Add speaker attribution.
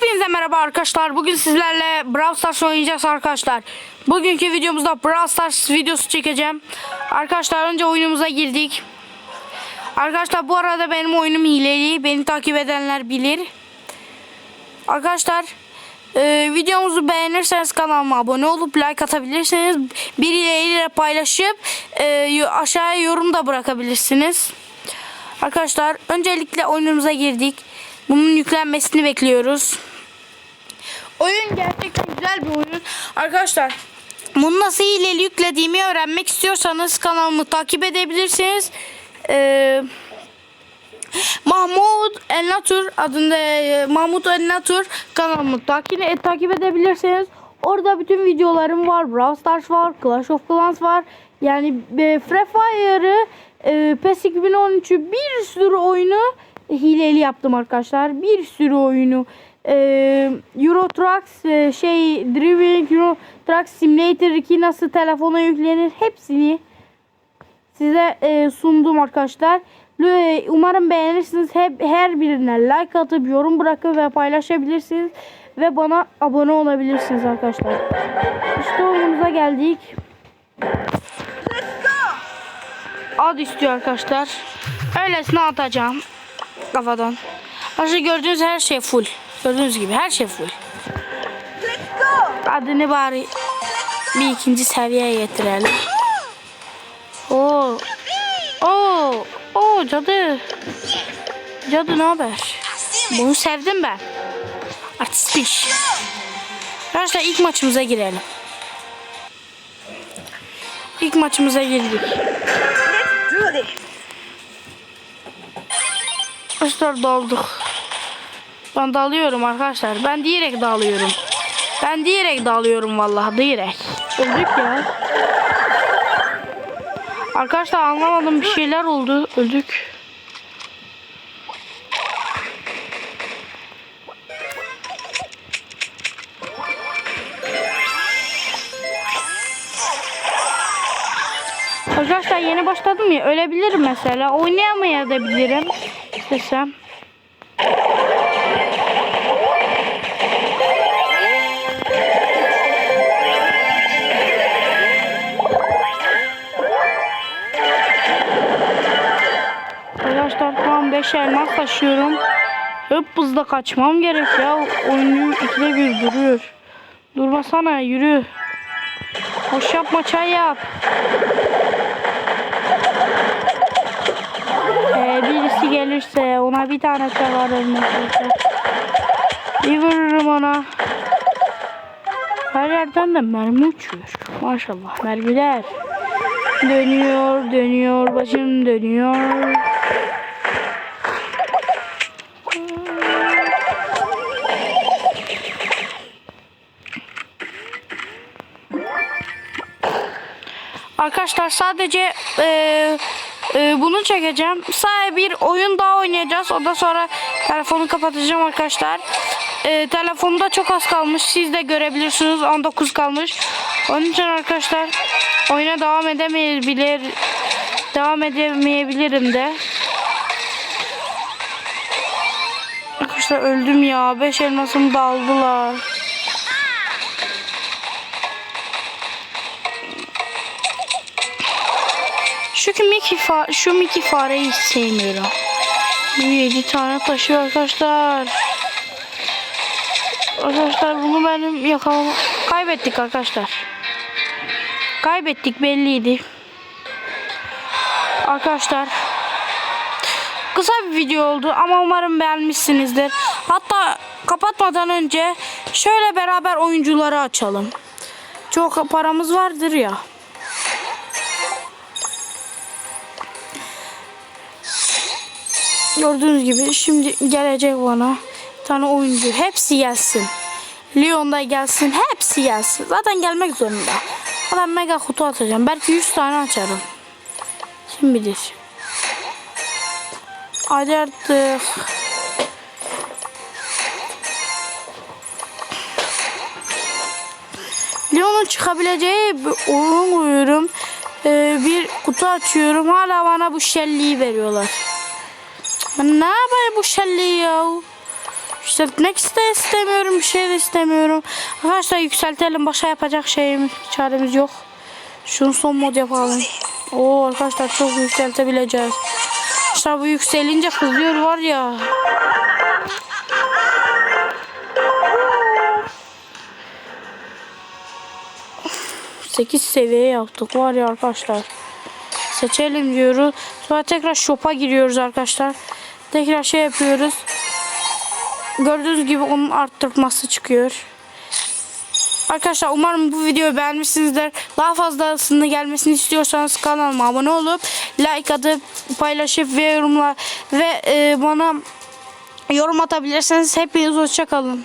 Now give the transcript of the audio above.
Speaker 1: Hepinize merhaba arkadaşlar. Bugün sizlerle Brawl Stars oynayacağız arkadaşlar. Bugünkü videomuzda Brawl Stars videosu çekeceğim. Arkadaşlar önce oyunumuza girdik. Arkadaşlar bu arada benim oyunum hileli. Beni takip edenler bilir. Arkadaşlar e, videomuzu beğenirseniz kanalıma abone olup like atabilirsiniz. Birileriyle paylaşıp e, aşağıya yorum da bırakabilirsiniz. Arkadaşlar öncelikle oyunumuza girdik. Bunun yüklenmesini bekliyoruz. Oyun gerçekten güzel bir oyun. Arkadaşlar bunu nasıl hileli yüklediğimi öğrenmek istiyorsanız kanalımı takip edebilirsiniz. Ee, Mahmut El Natur adında e, Mahmut El Natur kanalımı takip, e, takip edebilirsiniz. Orada bütün videolarım var. Brawl Stars var. Clash of Clans var. Yani e, Free Fire'ı e, PES 2013'ü bir sürü oyunu hileli yaptım arkadaşlar. Bir sürü oyunu. E, Euro Trucks e, şey Driving Euro Truck Simulator 2 nasıl telefona yüklenir hepsini size e, sundum arkadaşlar. Lü- Umarım beğenirsiniz. Hep her birine like atıp yorum bırakıp ve paylaşabilirsiniz ve bana abone olabilirsiniz arkadaşlar. İşte oyunumuza geldik. Ad istiyor arkadaşlar. Öylesine atacağım kafadan. Arkadaşlar gördüğünüz her şey full. Gördüğünüz gibi her şey full. Adını bari bir ikinci seviyeye getirelim. Oo. Oo. Oo cadı. Cadı ne haber? Bunu sevdim ben. Artistmiş. Arkadaşlar ilk maçımıza girelim. İlk maçımıza girdik.
Speaker 2: do this.
Speaker 1: Ben dalıyorum arkadaşlar. Ben diyerek dalıyorum. Ben diyerek dalıyorum vallahi diyerek. Öldük ya. Arkadaşlar anlamadım bir şeyler oldu. Öldük. Arkadaşlar yeni başladım ya ölebilirim mesela. Oynayamayabilirim. Desem. 5 elmas. Hep hızla kaçmam gerek ya. Oyunu ikide bir duruyor. Durmasana yürü. Hoş yapma çay yap. Ee, birisi gelirse ona bir tane çalarım mesela. Bir vururum ona. Her yerden de mermi uçuyor. Maşallah mermiler. Dönüyor, dönüyor, başım dönüyor. Arkadaşlar sadece eee, eee, bunu çekeceğim. Sadece bir oyun daha oynayacağız. Ondan sonra telefonu kapatacağım arkadaşlar. Eee telefonda çok az kalmış. Siz de görebilirsiniz. 19 kalmış. Onun için arkadaşlar oyuna devam edemeyebilir. Devam edemeyebilirim de. Arkadaşlar öldüm ya. 5 elmasımı da aldılar. Şu Mickey fa şu Mickey fareyi hiç sevmiyorum. Bu 7 tane taşıyor arkadaşlar. Arkadaşlar bunu benim yakalamam. Kaybettik arkadaşlar. Kaybettik belliydi. Arkadaşlar. Kısa bir video oldu ama umarım beğenmişsinizdir. Hatta kapatmadan önce şöyle beraber oyuncuları açalım. Çok paramız vardır ya. Gördüğünüz gibi şimdi gelecek bana tane oyuncu. Hepsi gelsin. Leon da gelsin. Hepsi gelsin. Zaten gelmek zorunda. Ben mega kutu atacağım. Belki 100 tane açarım. Kim bilir. Hadi artık. Leon'un çıkabileceği bir oyun koyuyorum. Ee, bir kutu açıyorum. Hala bana bu şelliyi veriyorlar. Ne yapayım bu şelliyi ya? yükseltmek de istemiyorum. Bir şey de istemiyorum. Arkadaşlar yükseltelim. Başka yapacak şeyimiz, çaremiz yok. Şunu son mod yapalım. Oo arkadaşlar çok yükseltebileceğiz. Arkadaşlar bu yükselince kızıyor var ya. Sekiz seviye yaptık var ya arkadaşlar. Seçelim diyoruz. Sonra tekrar shop'a giriyoruz arkadaşlar. Tekrar şey yapıyoruz. Gördüğünüz gibi onun arttırması çıkıyor. Arkadaşlar umarım bu videoyu beğenmişsinizdir. Daha fazlasını gelmesini istiyorsanız kanalıma abone olup like atıp paylaşıp ve yorumlar ve e, bana yorum atabilirseniz hepiniz hoşça kalın.